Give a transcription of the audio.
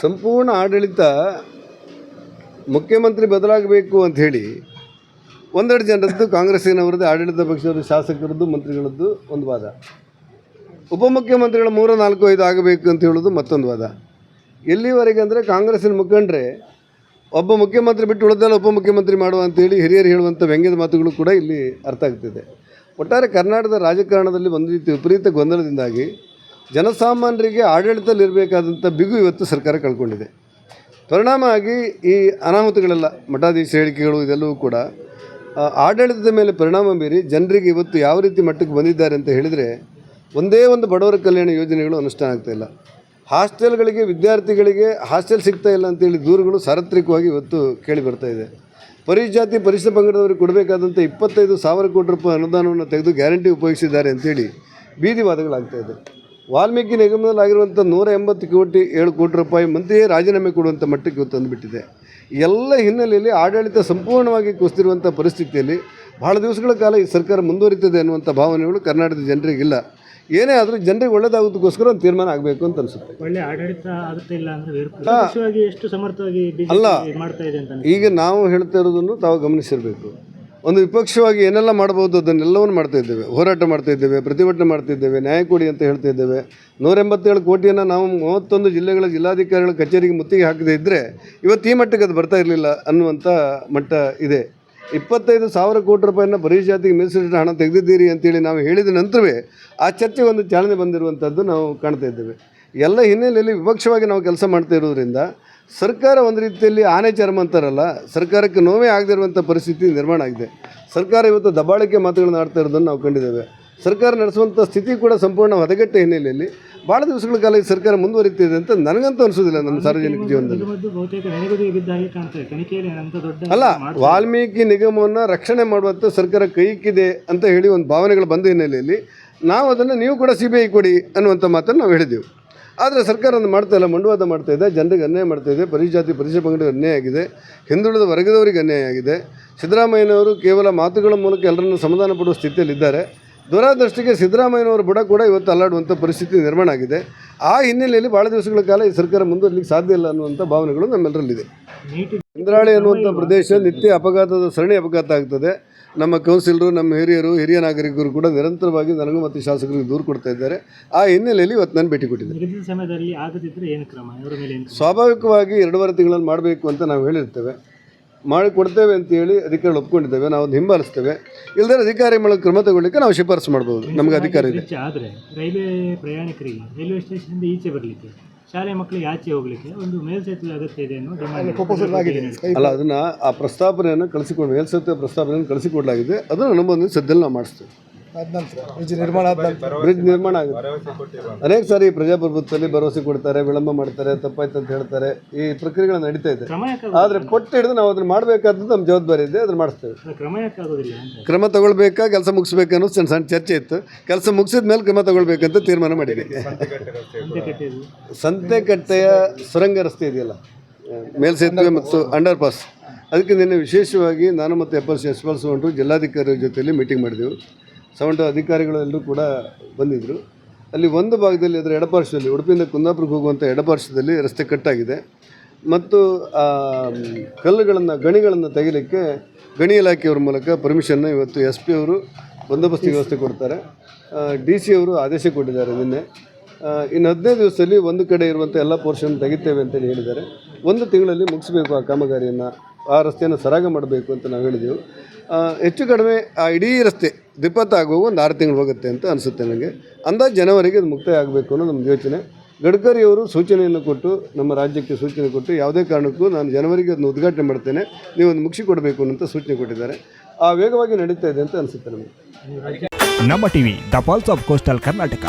ಸಂಪೂರ್ಣ ಆಡಳಿತ ಮುಖ್ಯಮಂತ್ರಿ ಬದಲಾಗಬೇಕು ಅಂಥೇಳಿ ಒಂದೆರಡು ಜನರದ್ದು ಕಾಂಗ್ರೆಸ್ಸಿನವರದ್ದು, ಆಡಳಿತ ಪಕ್ಷದ ಶಾಸಕರದ್ದು, ಮಂತ್ರಿಗಳದ್ದು ಒಂದು ವಾದ. ಉಪಮುಖ್ಯಮಂತ್ರಿಗಳ ಮೂರು, ನಾಲ್ಕು, ಐದು ಆಗಬೇಕು ಅಂತ ಹೇಳೋದು ಮತ್ತೊಂದು ವಾದ. ಎಲ್ಲಿವರೆಗೆ ಅಂದರೆ ಕಾಂಗ್ರೆಸ್ಸಿನ ಮುಖಂಡರೆ ಒಬ್ಬ ಮುಖ್ಯಮಂತ್ರಿ ಬಿಟ್ಟು ಉಳಿದೆಲ್ಲ ಉಪಮುಖ್ಯಮಂತ್ರಿ ಮಾಡುವ ಅಂತೇಳಿ ಹಿರಿಯರು ಹೇಳುವಂಥ ವ್ಯಂಗ್ಯದ ಮಾತುಗಳು ಕೂಡ ಇಲ್ಲಿ ಅರ್ಥ ಆಗ್ತಿದೆ. ಒಟ್ಟಾರೆ ಕರ್ನಾಟಕದ ರಾಜಕಾರಣದಲ್ಲಿ ಒಂದು ರೀತಿ ವಿಪರೀತ ಗೊಂದಲದಿಂದಾಗಿ ಜನಸಾಮಾನ್ಯರಿಗೆ ಆಡಳಿತದಲ್ಲಿರಬೇಕಾದಂಥ ಬಿಗು ಇವತ್ತು ಸರ್ಕಾರ ಕಳ್ಕೊಂಡಿದೆ. ಪರಿಣಾಮ ಆಗಿ ಈ ಅನಾಹುತಗಳೆಲ್ಲ, ಮಠಾಧೀಶ ಹೇಳಿಕೆಗಳು ಇದೆಲ್ಲವೂ ಕೂಡ ಆಡಳಿತದ ಮೇಲೆ ಪರಿಣಾಮ ಬೀರಿ ಜನರಿಗೆ ಇವತ್ತು ಯಾವ ರೀತಿ ಮಟ್ಟಕ್ಕೆ ಬಂದಿದ್ದಾರೆ ಅಂತ ಹೇಳಿದರೆ ಒಂದೇ ಒಂದು ಬಡವರ ಕಲ್ಯಾಣ ಯೋಜನೆಗಳು ಅನುಷ್ಠಾನ ಆಗ್ತಾಯಿಲ್ಲ ಹಾಸ್ಟೆಲ್ಗಳಿಗೆ ವಿದ್ಯಾರ್ಥಿಗಳಿಗೆ ಹಾಸ್ಟೆಲ್ ಸಿಗ್ತಾ ಇಲ್ಲ ಅಂತೇಳಿ ದೂರುಗಳು ಸಾರ್ವತ್ರಿಕವಾಗಿ ಇವತ್ತು ಕೇಳಿ ಬರ್ತಾ ಇದೆ. ಪರಿಜಾತಿ ಪರಿಶಿಷ್ಟ ಪಂಗಡದವರಿಗೆ ಕೊಡಬೇಕಾದಂಥ ಇಪ್ಪತ್ತೈದು ಸಾವಿರ ಕೋಟಿ ರೂಪಾಯಿ ಅನುದಾನವನ್ನು ತೆಗೆದು ಗ್ಯಾರಂಟಿ ಉಪಯೋಗಿಸಿದ್ದಾರೆ ಅಂತೇಳಿ ಬೀದಿ ವಾದಗಳಾಗ್ತಾ ಇದೆ. ವಾಲ್ಮೀಕಿ ನಿಗಮದಲ್ಲಿ ಆಗಿರುವಂಥ ನೂರ ಎಂಬತ್ತು ಕೋಟಿ ಏಳು ಕೋಟಿ ರೂಪಾಯಿ ಮಂತ್ರಿಯೇ ರಾಜೀನಾಮೆ ಕೊಡುವಂಥ ಮಟ್ಟಕ್ಕೆ ಇವತ್ತು ತಂದುಬಿಟ್ಟಿದೆ. ಎಲ್ಲ ಹಿನ್ನೆಲೆಯಲ್ಲಿ ಆಡಳಿತ ಸಂಪೂರ್ಣವಾಗಿ ಕುಸಿದಿರುವಂಥ ಪರಿಸ್ಥಿತಿಯಲ್ಲಿ ಬಹಳ ದಿವಸಗಳ ಕಾಲ ಈ ಸರ್ಕಾರ ಮುಂದುವರಿತದೆ ಅನ್ನುವಂಥ ಭಾವನೆಗಳು ಕರ್ನಾಟಕದ ಜನರಿಗಿಲ್ಲ ಏನೇ ಆದರೂ ಜನರಿಗೆ ಒಳ್ಳೇದಾಗೋದಕ್ಕೋಸ್ಕರ ಒಂದು ತೀರ್ಮಾನ ಆಗಬೇಕು ಅಂತ ಅನಿಸುತ್ತೆ. ಒಳ್ಳೆ ಆಡಳಿತ ಇಲ್ಲ ಅಂದ್ರೆ ವಿಪಕ್ಷವಾಗಿ ಎಷ್ಟು ಸಮರ್ಥವಾಗಿ ಅಲ್ಲ. ಈಗ ನಾವು ಹೇಳ್ತಾ ಇರೋದನ್ನು ತಾವು ಗಮನಿಸಿರಬೇಕು. ಒಂದು ವಿಪಕ್ಷವಾಗಿ ಏನೆಲ್ಲ ಮಾಡ್ಬೋದು ಅದನ್ನೆಲ್ಲವನ್ನು ಮಾಡ್ತಾ ಇದ್ದೇವೆ. ಹೋರಾಟ ಮಾಡ್ತಾ ಇದ್ದೇವೆ, ಪ್ರತಿಭಟನೆ ಮಾಡ್ತಾ ಇದ್ದೇವೆ, ನ್ಯಾಯ ಕೊಡಿ ಅಂತ ಹೇಳ್ತಾ ಇದ್ದೇವೆ. ನೂರ ಎಂಬತ್ತೇಳು ಕೋಟಿಯನ್ನು ನಾವು ಮೂವತ್ತೊಂದು ಜಿಲ್ಲೆಗಳ ಜಿಲ್ಲಾಧಿಕಾರಿಗಳ ಕಚೇರಿಗೆ ಮುತ್ತಿಗೆ ಹಾಕದೇ ಇದ್ದರೆ ಇವತ್ತು ಈ ಮಟ್ಟಕ್ಕೆ ಅದು ಬರ್ತಾ ಇರಲಿಲ್ಲ ಅನ್ನುವಂಥ ಮಟ್ಟ ಇದೆ. ಇಪ್ಪತ್ತೈದು ಸಾವಿರ ಕೋಟಿ ರೂಪಾಯಿನ ಬರೀ ಜಾತಿಗೆ ಮೀಸಲಿಟ್ಟ ಹಣ ತೆಗೆದಿದ್ದೀರಿ ಅಂತೇಳಿ ನಾವು ಹೇಳಿದ ನಂತರವೇ ಆ ಚರ್ಚೆಗೆ ಒಂದು ಚಾಲನೆ ಬಂದಿರುವಂಥದ್ದು ನಾವು ಕಾಣ್ತಾ ಇದ್ದೇವೆ. ಎಲ್ಲ ಹಿನ್ನೆಲೆಯಲ್ಲಿ ವಿಪಕ್ಷವಾಗಿ ನಾವು ಕೆಲಸ ಮಾಡ್ತಾ ಇರೋದ್ರಿಂದ ಸರ್ಕಾರ ಒಂದು ರೀತಿಯಲ್ಲಿ ಆನೆ ಚರ್ಮ ಅಂತಾರಲ್ಲ, ಸರ್ಕಾರಕ್ಕೆ ನೋವೇ ಆಗದಿರುವಂಥ ಪರಿಸ್ಥಿತಿ ನಿರ್ಮಾಣ ಆಗಿದೆ. ಸರ್ಕಾರ ಇವತ್ತು ದಬ್ಬಾಳಿಕೆ ಮಾತುಗಳನ್ನು ಆಡ್ತಾ ಇರೋದನ್ನು ನಾವು ಕಂಡಿದ್ದೇವೆ. ಸರ್ಕಾರ ನಡೆಸುವಂಥ ಸ್ಥಿತಿ ಕೂಡ ಸಂಪೂರ್ಣ ಹದಗೆಟ್ಟ ಹಿನ್ನೆಲೆಯಲ್ಲಿ. ಭಾಳ ದಿವಸಗಳ ಕಾಲ ಸರ್ಕಾರ ಮುಂದುವರಿತಿದೆ ಅಂತ ನನಗಂತೂ ಅನಿಸೋದಿಲ್ಲ ನಮ್ಮ ಸಾರ್ವಜನಿಕ ಜೀವನದಲ್ಲಿ. ಅಲ್ಲ, ವಾಲ್ಮೀಕಿ ನಿಗಮವನ್ನು ರಕ್ಷಣೆ ಮಾಡುವಂಥ ಸರ್ಕಾರ ಕೈಕಿದೆ ಅಂತ ಹೇಳಿ ಒಂದು ಭಾವನೆಗಳು ಬಂದ ಹಿನ್ನೆಲೆಯಲ್ಲಿ, ನಾವು ಅದನ್ನು ನೀವು ಕೂಡ ಸಿ ಕೊಡಿ ಅನ್ನುವಂಥ ಮಾತನ್ನು ನಾವು ಹೇಳಿದೆವು ಆದರೆ ಸರ್ಕಾರ ಅದನ್ನು ಮಾಡ್ತಾ ಇಲ್ಲ, ಮಂಡುವಾದ ಮಾಡ್ತಾ ಇದೆ, ಜನರಿಗೆ ಅನ್ಯಾಯ ಮಾಡ್ತಾ ಇದೆ ಪರಿಜಾತಿ ಪರಿಷೆ ಪಂಗಡಿಗೆ ಅನ್ಯಾಯ ಆಗಿದೆ, ಹಿಂದುಳಿದ ವರ್ಗದವರಿಗೆ ಅನ್ಯಾಯ ಆಗಿದೆ. ಸಿದ್ದರಾಮಯ್ಯನವರು ಕೇವಲ ಮಾತುಗಳ ಮೂಲಕ ಎಲ್ಲರನ್ನು ಸಮಾಧಾನ ಪಡುವ ಸ್ಥಿತಿಯಲ್ಲಿದ್ದಾರೆ. ದುರಾದೃಷ್ಟಿಗೆ ಸಿದ್ದರಾಮಯ್ಯನವರ ಬುಡ ಕೂಡ ಇವತ್ತು ಅಲ್ಲಾಡುವಂಥ ಪರಿಸ್ಥಿತಿ ನಿರ್ಮಾಣ ಆಗಿದೆ. ಆ ಹಿನ್ನೆಲೆಯಲ್ಲಿ ಭಾಳ ದಿವಸಗಳ ಕಾಲ ಈ ಸರ್ಕಾರ ಮುಂದುವರಲಿಕ್ಕೆ ಸಾಧ್ಯ ಇಲ್ಲ ಅನ್ನುವಂಥ ಭಾವನೆಗಳು ನಮ್ಮೆಲ್ಲರಲ್ಲಿದೆ. ಇಂದ್ರಾಳಿ ಅನ್ನುವಂಥ ಪ್ರದೇಶ ನಿತ್ಯ ಅಪಘಾತದ ಸರಣಿ ಅಪಘಾತ ಆಗ್ತದೆ. ನಮ್ಮ ಕೌನ್ಸಿಲರು ನಮ್ಮ ಹಿರಿಯರು ಹಿರಿಯ ನಾಗರಿಕರು ಕೂಡ ನಿರಂತರವಾಗಿ ನನಗೂ ಮತ್ತು ಶಾಸಕರಿಗೆ ದೂರು ಕೊಡ್ತಾ ಇದ್ದಾರೆ. ಆ ಹಿನ್ನೆಲೆಯಲ್ಲಿ ಇವತ್ತು ನಾನು ಭೇಟಿ ಕೊಟ್ಟಿದ್ದೆ ಸ್ವಾಭಾವಿಕವಾಗಿ ಎರಡೂವರೆ ತಿಂಗಳಲ್ಲಿ ಮಾಡಬೇಕು ಅಂತ ನಾವು ಹೇಳಿರ್ತೇವೆ. ಮಾಡಿ ಕೊಡ್ತೇವೆ ಅಂತೇಳಿ ಅಧಿಕಾರಿಗಳು ಒಪ್ಕೊಂಡಿದ್ದೇವೆ ನಾವು ಅದನ್ನ ಹಿಂಬಾಲಿಸ್ತೇವೆ. ಇಲ್ಲದೇ ಅಧಿಕಾರಿ ಮೇಲೆ ಕ್ರಮ ತಗೊಳ್ಳಿಕ್ಕೆ ನಾವು ಶಿಫಾರಸು ಮಾಡ್ಬೋದು. ನಮಗೆ ಅಧಿಕಾರ ಇದೆ. ಆದರೆ ರೈಲ್ವೆ ಪ್ರಯಾಣಿಕರಿಗೆ ರೈಲ್ವೆ ಸ್ಟೇಷನಿಂದ ಈಚೆ ಬರಲಿಕ್ಕೆ ಶಾಲೆ ಮಕ್ಕಳಿಗೆ ಆಚೆ ಹೋಗಲಿಕ್ಕೆ ಒಂದು ಮೇಲ್ಸೇತುವೆ ಅಗತ್ಯ ಇದೆ ಅಲ್ಲ ಅದನ್ನು ಆ ಪ್ರಸ್ತಾಪನೆಯನ್ನು ಕಳಿಸಿಕೊಂಡು ಮೇಲ್ಸೇತುವೆ ಪ್ರಸ್ತಾಪನೆಯನ್ನು ಕಳಿಸಿಕೊಡಲಾಗಿದೆ. ಅದನ್ನು ಅನುಮೋದನೆ ಸದ್ಯದಲ್ಲಿ ನಾವು ಮಾಡಿಸ್ತೇವೆ. ಬ್ರಿಡ್ಜ್ ನಿರ್ಮಾಣ ಆಗುತ್ತೆ. ಅನೇಕ ಸಾರಿ ಪ್ರಜಾಪ್ರಭುತ್ವದಲ್ಲಿ ಭರವಸೆ ಕೊಡ್ತಾರೆ ವಿಳಂಬ ಮಾಡ್ತಾರೆ ತಪ್ಪಾಯ್ತು ಅಂತ ಹೇಳ್ತಾರೆ. ಈ ಪ್ರಕ್ರಿಯೆಗಳು ನಡೀತಾ ಇದೆ. ಆದ್ರೆ ಕೊಟ್ಟು ಪಟ್ಟು ಹಿಡಿದು ನಾವು ಅದನ್ನ ಮಾಡಬೇಕಾದ್ದು ನಮ್ಮ ಜವಾಬ್ದಾರಿ ಇದೆ ಅದನ್ನ ಮಾಡಿಸ್ತೇವೆ. ಕ್ರಮ ಯಾಕೆ ಆಗೋದಿಲ್ಲ ಕ್ರಮ ತಗೊಳ್ಬೇಕಾ ಕೆಲಸ ಮುಗಿಸ್ಬೇಕು ಅನ್ನೋ ಸಣ್ಣ ಸಣ್ಣ ಚರ್ಚೆ ಇತ್ತು. ಕೆಲಸ ಮುಗಿಸಿದ ಮೇಲೆ ಕ್ರಮ ತಗೊಳ್ಬೇಕಂತ ತೀರ್ಮಾನ ಮಾಡಿದೆ. ಸಂತೆಕಟ್ಟೆಯ ಸುರಂಗ ರಸ್ತೆ ಇದೆಯಲ್ಲ? ಮೇಲ್ಸೇತುವೆ ಮತ್ತು ಅಂಡರ್ ಪಾಸ್ ಅದಕ್ಕೆ ನಿನ್ನೆ ವಿಶೇಷವಾಗಿ ನಾನು ಮತ್ತು ಎಫ್ ಎಸ್ ಹೊಂಟು ಜಿಲ್ಲಾಧಿಕಾರಿ ಜಿಲ್ಲಾಧಿಕಾರಿಗಳ ಜೊತೆಯಲ್ಲಿ ಮೀಟಿಂಗ್ ಮಾಡಿದೆವು. ಸೌಂಡ್ ಅಧಿಕಾರಿಗಳೆಲ್ಲರೂ ಕೂಡ ಬಂದಿದ್ದರು ಅಲ್ಲಿ ಒಂದು ಭಾಗದಲ್ಲಿ ಅದರ ಎಡಪಾರ್ಶ್ವದಲ್ಲಿ, ಉಡುಪಿಯಿಂದ ಕುಂದಾಪುರಕ್ಕೆ ಹೋಗುವಂಥ ಎಡಪಾರ್ಶ್ವದಲ್ಲಿ ರಸ್ತೆ ಕಟ್ಟಾಗಿದೆ. ಮತ್ತು ಕಲ್ಲುಗಳನ್ನು, ಗಣಿಗಳನ್ನು ತೆಗಿಲಿಕ್ಕೆ ಗಣಿ ಇಲಾಖೆಯವ್ರ ಮೂಲಕ ಪರ್ಮಿಷನ್ನ ಇವತ್ತು ಎಸ್ ಪಿ ಅವರು ಬಂದೋಬಸ್ತಿ ವ್ಯವಸ್ಥೆ ಕೊಡ್ತಾರೆ. ಡಿ ಸಿ ಅವರು ಆದೇಶ ಕೊಟ್ಟಿದ್ದಾರೆ ನಿನ್ನೆ. ಇನ್ನು ಹದಿನೈದು ದಿವಸದಲ್ಲಿ ಒಂದು ಕಡೆ ಇರುವಂಥ ಎಲ್ಲ ಪೋರ್ಷನ್ ತೆಗಿತೇವೆ ಅಂತೇಳಿ ಹೇಳಿದ್ದಾರೆ. ಒಂದು ತಿಂಗಳಲ್ಲಿ ಮುಗಿಸ್ಬೇಕು ಆ ಕಾಮಗಾರಿಯನ್ನು. ಆ ರಸ್ತೆಯನ್ನು ಸರಾಗ ಮಾಡಬೇಕು ಅಂತ ನಾವು ಹೇಳಿದೆವು. ಹೆಚ್ಚು ಕಡಿಮೆ ಆ ಇಡೀ ರಸ್ತೆ ದ್ವಿಪತ್ತಾಗುವ ಒಂದು ಆರು ತಿಂಗಳು ಹೋಗುತ್ತೆ ಅಂತ ಅನಿಸುತ್ತೆ ನನಗೆ. ಅಂದಾಜು ಜನವರಿಗೆ ಅದು ಮುಕ್ತಾಯ ಆಗಬೇಕು ಅನ್ನೋ ನಮ್ಮ ಯೋಚನೆ. ಗಡ್ಕರಿಯವರು ಸೂಚನೆಯನ್ನು ಕೊಟ್ಟು, ನಮ್ಮ ರಾಜ್ಯಕ್ಕೆ ಸೂಚನೆ ಕೊಟ್ಟು ಯಾವುದೇ ಕಾರಣಕ್ಕೂ ನಾನು ಜನವರಿಗೆ ಅದನ್ನು ಉದ್ಘಾಟನೆ ಮಾಡ್ತೇನೆ. ನೀವು ಒಂದು ಮುಗಿಸಿ ಕೊಡಬೇಕು ಅನ್ನೋಂಥ ಸೂಚನೆ ಕೊಟ್ಟಿದ್ದಾರೆ. ಆ ವೇಗವಾಗಿ ನಡೀತಾ ಇದೆ ಅಂತ ಅನಿಸುತ್ತೆ ನಮಗೆ. ನಮ್ಮ TV, the falls of coastal Karnataka.